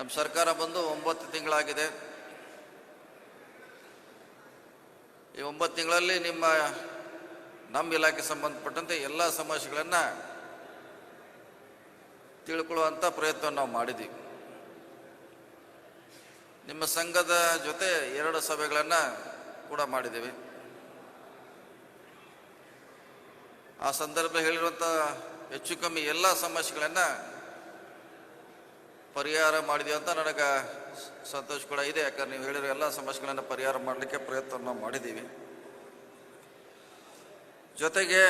ನಮ್ಮ ಸರ್ಕಾರ ಬಂದು ಒಂಬತ್ತು ತಿಂಗಳಾಗಿದೆ. ಈ ಒಂಬತ್ತು ತಿಂಗಳಲ್ಲಿ ನಿಮ್ಮ, ನಮ್ಮ ಇಲಾಖೆ ಸಂಬಂಧಪಟ್ಟಂತೆ ಎಲ್ಲ ಸಮಸ್ಯೆಗಳನ್ನು ತಿಳ್ಕೊಳ್ಳುವಂಥ ಪ್ರಯತ್ನ ನಾವು ಮಾಡಿದ್ದೀವಿ. ನಿಮ್ಮ ಸಂಘದ ಜೊತೆ ಎರಡು ಸಭೆಗಳನ್ನು ಕೂಡ ಮಾಡಿದ್ದೀವಿ. ಆ ಸಂದರ್ಭದಲ್ಲಿ ಹೇಳಿರುವಂಥ ಹೆಚ್ಚು ಕಮ್ಮಿ ಎಲ್ಲ ಸಮಸ್ಯೆಗಳನ್ನು ಪರಿಹಾರ ಮಾಡಿದೆ ಅಂತ ನನಗೆ ಸಂತೋಷ ಕೂಡ ಇದೆ. ಯಾಕಂದ್ರೆ ನೀವು ಹೇಳಿರೋ ಎಲ್ಲ ಸಮಸ್ಯೆಗಳನ್ನು ಪರಿಹಾರ ಮಾಡಲಿಕ್ಕೆ ಪ್ರಯತ್ನ ಮಾಡಿದ್ದೀವಿ ಜೊತೆಗೆ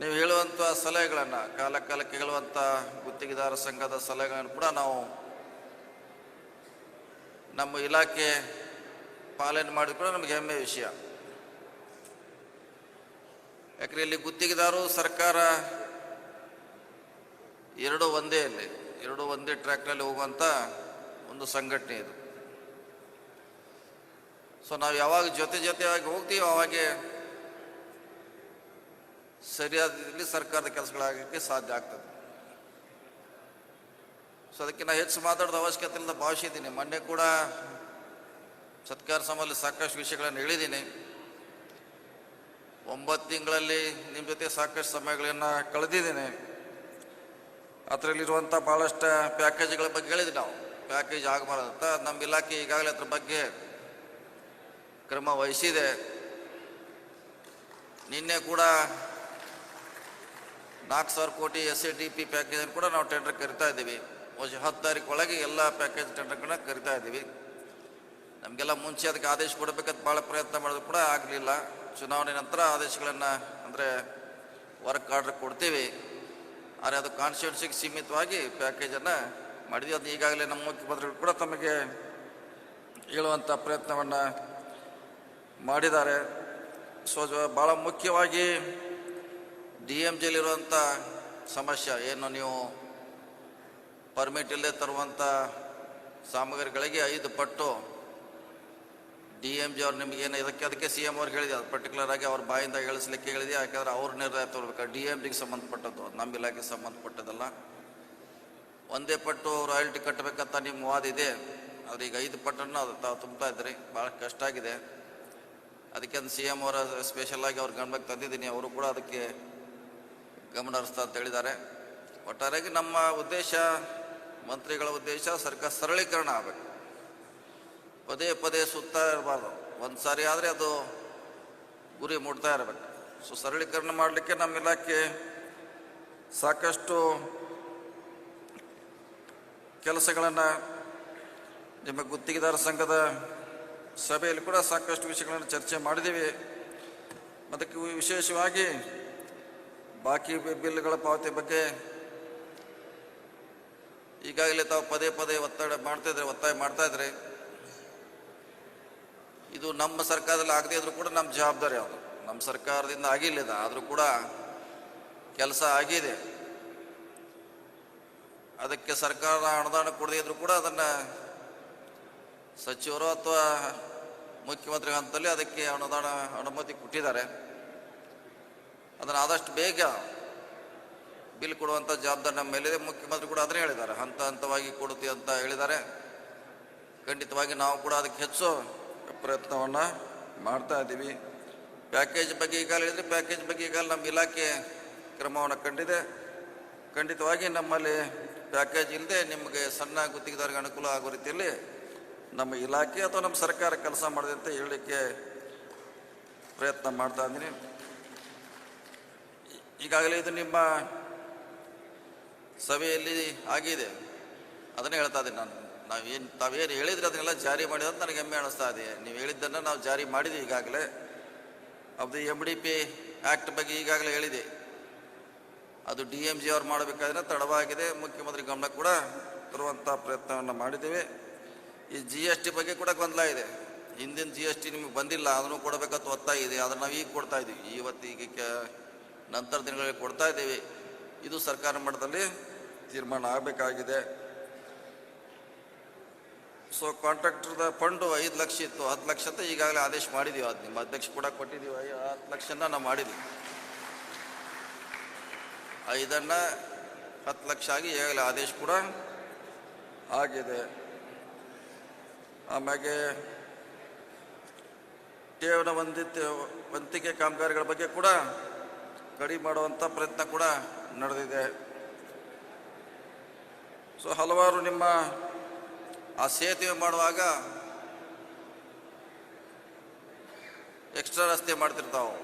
ನೀವು ಹೇಳುವಂಥ ಸಲಹೆಗಳನ್ನು ಕಾಲ ಕಾಲಕ್ಕೆ ಹೇಳುವಂಥ ಗುತ್ತಿಗೆದಾರ ಸಂಘದ ಸಲಹೆಗಳನ್ನು ಕೂಡ ನಾವು ನಮ್ಮ ಇಲಾಖೆ ಪಾಲನೆ ಮಾಡಿದ ಕೂಡ ನಮಗೆ ಹೆಮ್ಮೆ ವಿಷಯ. ಯಾಕಂದ್ರೆ ಇಲ್ಲಿ ಗುತ್ತಿಗೆದಾರರು ಸರ್ಕಾರ ಎರಡು ಒಂದೇ ಇಲ್ಲಿ ಎರಡು ಒಂದೇ ಟ್ರ್ಯಾಕ್ನಲ್ಲಿ ಹೋಗುವಂಥ ಒಂದು ಸಂಘಟನೆ ಇದು. ಸೊ ನಾವು ಯಾವಾಗ ಜೊತೆ ಜೊತೆಯಾಗಿ ಹೋಗ್ತೀವಿ ಅವಾಗೆ ಸರಿಯಾದ ರೀತಿಯಲ್ಲಿ ಸರ್ಕಾರದ ಕೆಲಸಗಳಾಗಲಿಕ್ಕೆ ಸಾಧ್ಯ ಆಗ್ತದೆ. ಸೊ ಅದಕ್ಕೆ ನಾನು ಹೆಚ್ಚು ಮಾತಾಡೋದು ಅವಶ್ಯಕತೆ ಇಲ್ಲದ ಭಾವಿಸಿದ್ದೀನಿ ಮೊನ್ನೆ ಕೂಡ ಸತ್ಕಾರ ಸಮಾಜದಲ್ಲಿ ಸಾಕಷ್ಟು ವಿಷಯಗಳನ್ನು ಹೇಳಿದ್ದೀನಿ ಒಂಬತ್ತು ತಿಂಗಳಲ್ಲಿ ನಿಮ್ಮ ಜೊತೆ ಸಾಕಷ್ಟು ಸಮಯಗಳನ್ನು ಕಳೆದಿದ್ದೀನಿ ಅದರಲ್ಲಿರುವಂಥ ಭಾಳಷ್ಟು ಪ್ಯಾಕೇಜ್ಗಳ ಬಗ್ಗೆ ಹೇಳಿದ್ವಿ ನಾವು. ಪ್ಯಾಕೇಜ್ ಆಗಬಾರ್ದು ಅಂತ ನಮ್ಮ ಇಲಾಖೆ ಈಗಾಗಲೇ ಅದ್ರ ಬಗ್ಗೆ ಕ್ರಮ ವಹಿಸಿದೆ. ನಿನ್ನೆ ಕೂಡ ನಾಲ್ಕು ಸಾವಿರ ಕೋಟಿ S A D P package ಕೂಡ ನಾವು ಟೆಂಡರ್ ಕರಿತಾ ಇದ್ದೀವಿ. ಹತ್ತು ತಾರೀಕು ಒಳಗೆ ಎಲ್ಲ ಪ್ಯಾಕೇಜ್ ಟೆಂಡರ್ಗಳನ್ನ ಕರಿತಾ ಇದ್ದೀವಿ. ನಮಗೆಲ್ಲ ಮುಂಚೆ ಅದಕ್ಕೆ ಆದೇಶ ಕೊಡಬೇಕಂತ ಭಾಳ ಪ್ರಯತ್ನ ಮಾಡಿದ್ರು ಕೂಡ ಆಗಲಿಲ್ಲ. ಚುನಾವಣೆ ನಂತರ ಆದೇಶಗಳನ್ನು ಅಂದರೆ ವರ್ಕ್ ಆರ್ಡರ್ ಕೊಡ್ತೀವಿ. ಆದರೆ ಅದು ಕಾನ್ಸ್ಟಿಟ್ಯೂನ್ಸಿಗೆ ಸೀಮಿತವಾಗಿ ಪ್ಯಾಕೇಜನ್ನು ಮಾಡಿದ್ವಿ. ಅದು ಈಗಾಗಲೇ ನಮ್ಮ ಮುಖ್ಯಮಂತ್ರಿಗಳು ಕೂಡ ತಮಗೆ ಹೇಳುವಂಥ ಪ್ರಯತ್ನವನ್ನು ಮಾಡಿದ್ದಾರೆ. ಸೊ ಭಾಳ ಮುಖ್ಯವಾಗಿ ಡಿ ಎಂ ಜಿಲಿರುವಂಥ ಸಮಸ್ಯೆ, ಏನು ನೀವು ಪರ್ಮಿಟ್ ಇಲ್ಲದೆ ತರುವಂಥ ಸಾಮಗ್ರಿಗಳಿಗೆ ಐದು ಪಟ್ಟು ಡಿ ಎಂ ಜಿ ಅವ್ರು ನಿಮ್ಗೆ ಏನು ಇದಕ್ಕೆ ಅದಕ್ಕೆ ಸಿ ಎಂ ಅವ್ರು ಹೇಳಿದೆ, ಅದು ಪರ್ಟಿಕ್ಯುಲರ್ ಆಗಿ ಅವ್ರ ಬಾಯಿಂದ ಹೇಳಿಸ್ಲಿಕ್ಕೆ ಹೇಳಿದೆ, ಯಾಕಂದ್ರೆ ಅವ್ರ ನಿರ್ಣಯ ತಗೋಬೇಕು? ಡಿ ಎಂ ಜಿಗೆ ಸಂಬಂಧಪಟ್ಟದ್ದು, ನಮ್ಮ ಇಲಾಖೆಗೆ ಸಂಬಂಧಪಟ್ಟದಲ್ಲ ಒಂದೇ ಪಟ್ಟು ರಾಯಲ್ಟಿ ಕಟ್ಟಬೇಕಂತ ನಿಮ್ಮ ವಾದ ಇದೆ, ಆದ್ರೆ ಈಗ ಐದು ಪಟ್ಟನ್ನು ಅದು ತಾವು ತುಂಬ್ತಾ ಇದ್ರಿ ಭಾಳ ಕಷ್ಟ ಆಗಿದೆ. ಅದಕ್ಕೆ ಸಿ ಎಂ ಅವರ ಸ್ಪೆಷಲ್ ಆಗಿ ಅವ್ರ ಗಮನಕ್ಕೆ ತಂದಿದ್ದೀನಿ, ಅವರು ಕೂಡ ಅದಕ್ಕೆ ಗಮನ ಹರಿಸ್ತಾ ಅಂತ ಹೇಳಿದ್ದಾರೆ. ಒಟ್ಟಾರೆಯಾಗಿ ನಮ್ಮ ಉದ್ದೇಶ, ಮಂತ್ರಿಗಳ ಉದ್ದೇಶ ಸರ್ಕಾರ ಸರಳೀಕರಣ ಆಗಬೇಕು. ಪದೇ ಪದೇ ಸುತ್ತಾ ಇರಬಾರ್ದು. ಒಂದು ಸಾರಿ ಆದರೆ ಅದು ಗುರಿ ಮುಟ್ತಾ ಇರಬೇಕು. ಸೊ ಸರಳೀಕರಣ ಮಾಡಲಿಕ್ಕೆ ನಮ್ಮ ಇಲಾಖೆ ಸಾಕಷ್ಟು ಕೆಲಸಗಳನ್ನು ನಿಮ್ಮ ಗುತ್ತಿಗೆದಾರ ಸಂಘದ ಸಭೆಯಲ್ಲಿ ಕೂಡ ಸಾಕಷ್ಟು ವಿಷಯಗಳನ್ನು ಚರ್ಚೆ ಮಾಡಿದ್ದೀವಿ. ಅದಕ್ಕೆ ವಿಶೇಷವಾಗಿ ಬಾಕಿ ಬಿಲ್ಗಳ ಪಾವತಿ ಬಗ್ಗೆ ಈಗಾಗಲೇ ತಾವು ಪದೇ ಪದೇ ಒತ್ತಡ ಮಾಡ್ತಾಯಿದ್ರೆ ಒತ್ತಾಯ ಮಾಡ್ತಾ ಇದ್ರೆ. ಇದು ನಮ್ಮ ಸರ್ಕಾರದಲ್ಲಿ ಆಗದೇ ಇದ್ರೂ ಕೂಡ ನಮ್ಮ ಜವಾಬ್ದಾರಿ ಅದು. ನಮ್ಮ ಸರ್ಕಾರದಿಂದ ಆಗಿಲ್ಲ ಆದರೂ ಕೂಡ ಕೆಲಸ ಆಗಿದೆ. ಅದಕ್ಕೆ ಸರ್ಕಾರ ಅನುದಾನ ಕೊಡದೇ ಇದ್ರೂ ಕೂಡ ಅದನ್ನು ಸಚಿವರು ಅಥವಾ ಮುಖ್ಯಮಂತ್ರಿ ಹಂತದಲ್ಲಿ ಅದಕ್ಕೆ ಅನುದಾನ ಅನುಮತಿ ಕೊಟ್ಟಿದ್ದಾರೆ. ಅದನ್ನು ಆದಷ್ಟು ಬೇಗ ಬಿಲ್ ಕೊಡುವಂಥ ಜವಾಬ್ದಾರಿ ನಮ್ಮ ಮೇಲಿದೆ. ಮುಖ್ಯಮಂತ್ರಿ ಕೂಡ ಅದನ್ನೇ ಹೇಳಿದ್ದಾರೆ. ಹಂತ ಹಂತವಾಗಿ ಕೊಡುತ್ತೆ ಅಂತ ಹೇಳಿದ್ದಾರೆ. ಖಂಡಿತವಾಗಿ ನಾವು ಕೂಡ ಅದಕ್ಕೆ ಹೆಚ್ಚು ಪ್ರಯತ್ನವನ್ನು ಮಾಡ್ತಾ ಇದ್ದೀವಿ ಪ್ಯಾಕೇಜ್ ಬಗ್ಗೆ ಈಗಾಗಲೇ ಹೇಳಿದರೆ ಪ್ಯಾಕೇಜ್ ಬಗ್ಗೆ ಈಗಾಗಲೇ ನಮ್ಮ ಇಲಾಖೆ ಕ್ರಮವನ್ನು ಕಂಡಿದೆ. ಖಂಡಿತವಾಗಿ ನಮ್ಮಲ್ಲಿ ಪ್ಯಾಕೇಜ್ ಇಲ್ಲದೆ ನಿಮಗೆ ಸಣ್ಣ ಗುತ್ತಿಗೆದಾರರಿಗೆ ಅನುಕೂಲ ಆಗೋ ರೀತಿಯಲ್ಲಿ ನಮ್ಮ ಇಲಾಖೆ ಅಥವಾ ನಮ್ಮ ಸರ್ಕಾರ ಕೆಲಸ ಮಾಡಿದೆ ಅಂತ ಹೇಳಲಿಕ್ಕೆ ಪ್ರಯತ್ನ ಮಾಡ್ತಾ ಇದ್ದೀನಿ. ಈಗಾಗಲೇ ಇದು ನಿಮ್ಮ ಸಭೆಯಲ್ಲಿ ಆಗಿದೆ. ಅದನ್ನೇ ಹೇಳ್ತಾ ಇದ್ದೀನಿ ನಾನು. ನಾವೇನು ತಾವೇನು ಹೇಳಿದ್ರೆ ಅದನ್ನೆಲ್ಲ ಜಾರಿ ಮಾಡಿದ್ರೆ ಅಂತ ನನಗೆ ಹೆಮ್ಮೆ ಅನಿಸ್ತಾ ಇದೆ. ನೀವು ಹೇಳಿದ್ದನ್ನು ನಾವು ಜಾರಿ ಮಾಡಿದ್ವಿ ಈಗಾಗಲೇ. ಅದು ಎಂ ಡಿ ಪಿ ಆ್ಯಕ್ಟ್ ಬಗ್ಗೆ ಈಗಾಗಲೇ ಹೇಳಿದೆ. ಅದು ಡಿ ಎಂ ಜಿ ಅವ್ರು ಮಾಡಬೇಕಾದ್ರೆ ತಡವಾಗಿದೆ. ಮುಖ್ಯಮಂತ್ರಿ ಗಮನ ಕೂಡ ತರುವಂಥ ಪ್ರಯತ್ನವನ್ನು ಮಾಡಿದ್ದೇವೆ. ಈ ಜಿ ಎಸ್ ಟಿ ಬಗ್ಗೆ ಕೂಡ ಗೊಂದಲ ಇದೆ. ಹಿಂದಿನ ಜಿ ಎಸ್ ಟಿ ನಿಮಗೆ ಬಂದಿಲ್ಲ ಅದನ್ನು ಕೊಡಬೇಕಂತ ಒತ್ತಾಯ ಇದೆ. ಅದನ್ನು ನಾವು ಈಗ ಕೊಡ್ತಾ ಇದ್ದೀವಿ. ಇವತ್ತು ಈಗ ನಂತರ ದಿನಗಳಲ್ಲಿ ಕೊಡ್ತಾ ಇದ್ದೀವಿ. ಇದು ಸರ್ಕಾರ ಮಟ್ಟದಲ್ಲಿ ತೀರ್ಮಾನ ಆಗಬೇಕಾಗಿದೆ. ಸೊ ಕಾಂಟ್ರಾಕ್ಟರ್ದ ಫಂಡು ಐದು ಲಕ್ಷ ಇತ್ತು. ಹತ್ತು ಲಕ್ಷ ಅಂತ ಈಗಾಗಲೇ ಆದೇಶ ಮಾಡಿದೀವಿ. ಅದು ನಿಮ್ಮ ಅಧ್ಯಕ್ಷ ಕೂಡ ಕೊಟ್ಟಿದ್ದೀವಿ ಐ- ಹತ್ತು ಲಕ್ಷನ ನಾವು ಮಾಡಿದ್ದೀವಿ ಐದನ್ನು ಹತ್ತು ಲಕ್ಷ ಆಗಿ ಈಗಾಗಲೇ ಆದೇಶ ಕೂಡ ಆಗಿದೆ. ಆಮ್ಯಾಗೆ ಠೇವಣ ವಂದಿತ ವಂತಿಕೆ ಕಾಮಗಾರಿಗಳ ಬಗ್ಗೆ ಕೂಡ ಕಡಿಮೆ ಮಾಡುವಂಥ ಪ್ರಯತ್ನ ಕೂಡ ನಡೆದಿದೆ. ಸೊ ಹಲವಾರು ನಿಮ್ಮ ಆ ಸೇತುವೆ ಮಾಡುವಾಗ ಎಕ್ಸ್ಟ್ರಾ ರಸ್ತೆ ಮಾಡ್ತಿರ್ತಾವೆ.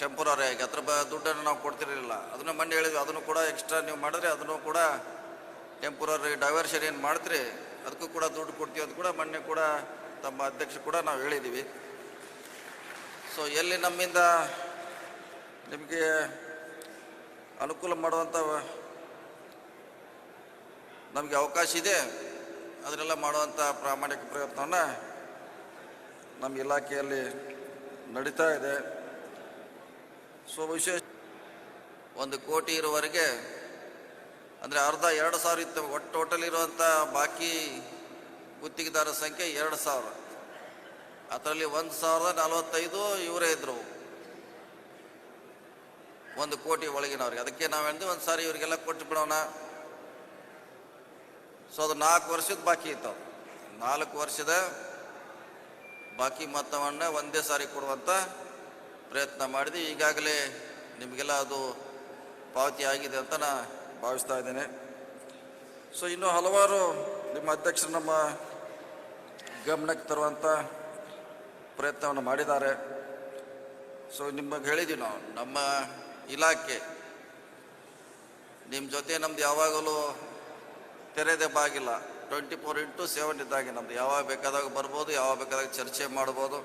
ಟೆಂಪರರಿ ಆಗಿ. ಅದ್ರ ಬ ದುಡ್ಡನ್ನು ನಾವು ಕೊಡ್ತಿರಲಿಲ್ಲ. ಅದನ್ನು ಮೊನ್ನೆ ಹೇಳಿದ್ವಿ. ಅದನ್ನು ಕೂಡ ಎಕ್ಸ್ಟ್ರಾ ನೀವು ಮಾಡಿದ್ರೆ ಅದನ್ನು ಕೂಡ ಟೆಂಪರರಿ ಡೈವರ್ಷನ್ ಏನು ಮಾಡ್ತೀರಿ, ಅದಕ್ಕೂ ಕೂಡ ದುಡ್ಡು ಕೊಡ್ತೀವಿ ಅದು ಕೂಡ ಮೊನ್ನೆ ಕೂಡ ತಮ್ಮ ಅಧ್ಯಕ್ಷ ಕೂಡ ನಾವು ಹೇಳಿದ್ದೀವಿ ಸೊ ಎಲ್ಲಿ ನಮ್ಮಿಂದ ನಿಮಗೆ ಅನುಕೂಲ ಮಾಡುವಂಥ ನಮಗೆ ಅವಕಾಶ ಇದೆ. ಅದನ್ನೆಲ್ಲ ಮಾಡುವಂಥ ಪ್ರಾಮಾಣಿಕ ಪ್ರಯತ್ನವನ್ನ ನಮ್ಮ ಇಲಾಖೆಯಲ್ಲಿ ನಡೀತಾ ಇದೆ. ಸೊ, ವಿಶೇಷ ಒಂದು ಕೋಟಿ ಇರುವವರೆಗೆ, ಅಂದರೆ ಅರ್ಧ ಎರಡು ಸಾವಿರ ಇತ್ತು ಒಟ್ಟು ಟೋಟಲ್ ಇರುವಂಥ ಬಾಕಿ ಗುತ್ತಿಗೆದಾರರ ಸಂಖ್ಯೆ ಎರಡು ಸಾವಿರ. ಅದರಲ್ಲಿ ಒಂದು ಸಾವಿರದ ನಲವತ್ತೈದು ಇವರೇ ಇದ್ದರು ಒಂದು ಕೋಟಿ ಒಳಗಿನವ್ರಿಗೆ. ಅದಕ್ಕೆ ನಾವು ಹೇಳಿದ್ವಿ ಒಂದು ಸಾರಿ ಇವರಿಗೆಲ್ಲ ಕೊಟ್ಟು ಬಿಡೋಣ ಸೊ ಅದು ನಾಲ್ಕು ವರ್ಷದ ಬಾಕಿ ಇತ್ತು. ನಾಲ್ಕು ವರ್ಷದ ಬಾಕಿ ಮೊತ್ತವನ್ನು ಒಂದೇ ಸಾರಿ ಕೊಡುವಂಥ ಪ್ರಯತ್ನ ಮಾಡಿದೆ. ಈಗಾಗಲೇ ನಿಮಗೆಲ್ಲ ಅದು ಪಾವತಿ ಆಗಿದೆ ಅಂತ ನಾ ಭಾವಿಸ್ತಾ ಇದ್ದೇನೆ. ಸೊ ಇನ್ನೂ ಹಲವಾರು ನಿಮ್ಮ ಅಧ್ಯಕ್ಷರು ನಮ್ಮ ಗಮನಕ್ಕೆ ತರುವಂಥ ಪ್ರಯತ್ನವನ್ನು ಮಾಡಿದ್ದಾರೆ. ಸೊ ನಿಮಗೆ ಹೇಳಿದ್ವಿ ನಾವು, ನಮ್ಮ ಇಲಾಖೆ, ನಿಮ್ಮ ಜೊತೆ ನಮ್ದು ಯಾವಾಗಲೂ ತೆರೆದೇ ಬಾಗಿಲ್ಲ ಟ್ವೆಂಟಿ ಫೋರ್ ಇಂಟು ಸೆವೆನ್ ಇದ್ದಾಗೆ ನಮ್ದು. ಯಾವಾಗ ಬೇಕಾದಾಗ ಬರ್ಬೋದು, ಯಾವಾಗ ಬೇಕಾದಾಗ ಚರ್ಚೆ ಮಾಡ್ಬೋದು.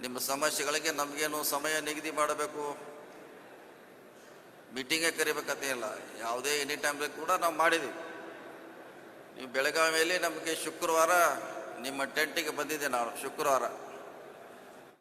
ನಿಮ್ಮ ಸಮಸ್ಯೆಗಳಿಗೆ ನಮಗೇನು ಸಮಯ ನಿಗದಿ ಮಾಡಬೇಕು? ಮೀಟಿಂಗೇ ಕರಿಬೇಕಂತ ಇಲ್ಲ. ಯಾವುದೇ ಎನಿ ಟೈಮ್ ಕೂಡ ನಾವು ಮಾಡಿದ್ವಿ. ನೀವು ಬೆಳಗಾವಿಯಲ್ಲಿ ನಮಗೆ ಶುಕ್ರವಾರ ನಿಮ್ಮ ಟೆಂಟಿಗೆ ಬಂದಿದ್ದೆ ನಾನು, ಶುಕ್ರವಾರ.